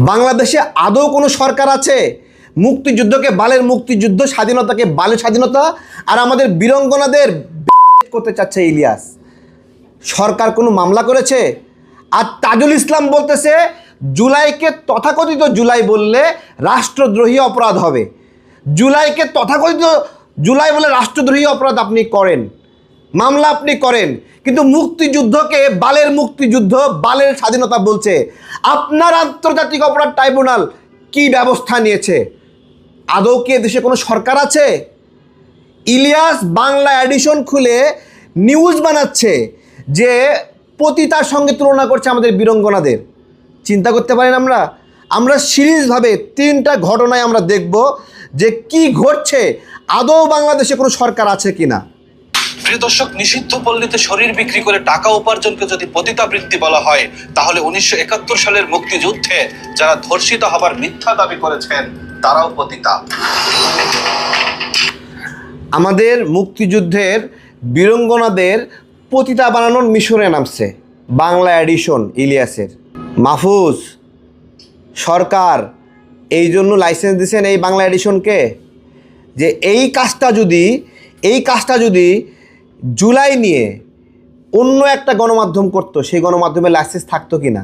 বাংলাদেশে আদৌ কোনো সরকার আছে? মুক্তিযুদ্ধকে বালের মুক্তিযুদ্ধ, স্বাধীনতাকে বালের স্বাধীনতা, আর আমাদের বীরঙ্গনাদের করতে চাচ্ছে ইলিয়াস। সরকার কোনো মামলা করেছে? আর তাজুল ইসলাম বলতেছে, জুলাইকে তথাকথিত জুলাই বললে রাষ্ট্রদ্রোহী অপরাধ হবে। জুলাইকে তথাকথিত জুলাই বলে রাষ্ট্রদ্রোহী অপরাধ আপনি করেন। মামলা আপনি করেন, কিন্তু মুক্তিযুদ্ধকে বালের মুক্তিযুদ্ধ, বালের স্বাধীনতা বলছে। আপনার আন্তর্জাতিক অপরাধ ট্রাইব্যুনাল কি ব্যবস্থা নিয়েছে? আদৌ কি দেশে কোনো সরকার আছে? ইলিয়াস বাংলা এডিশন খুলে নিউজ বানাচ্ছে যে পতিতার সঙ্গে তুলনা করছে আমাদের বীরঙ্গনাদের। চিন্তা করতে পারেন আমরা। আমরা সিরিজভাবে তিনটা ঘটনায় আমরা দেখব যে কি ঘটছে, আদৌ বাংলাদেশে কোনো সরকার আছে কি না প্রিয় নিষিদ্ধ পল্লীতে শরীর বিক্রি করে টাকা উপার্জনকে যদি পতিতাবৃত্তি বলা হয়, তাহলে উনিশশো একাত্তর সালের মুক্তিযুদ্ধে যারা ধর্ষিত হবার মিথ্যা দাবি করেছেন, তারাও পতিতা। আমাদের মুক্তিযুদ্ধের বীরঙ্গনাদের পতিতা বানানোর মিশরে নামছে, বাংলা এডিশন ইলিয়াসের। মাহফুজ, সরকার, এই জন্য লাইসেন্স দিয়েছেন এই বাংলা এডিশনকে, যে এই কাজটা যদি, এই কাজটা যদি জুলাই নিয়ে অন্য একটা গণমাধ্যম করতো সেই গণমাধ্যমে লাইসেন্স থাকতো কি না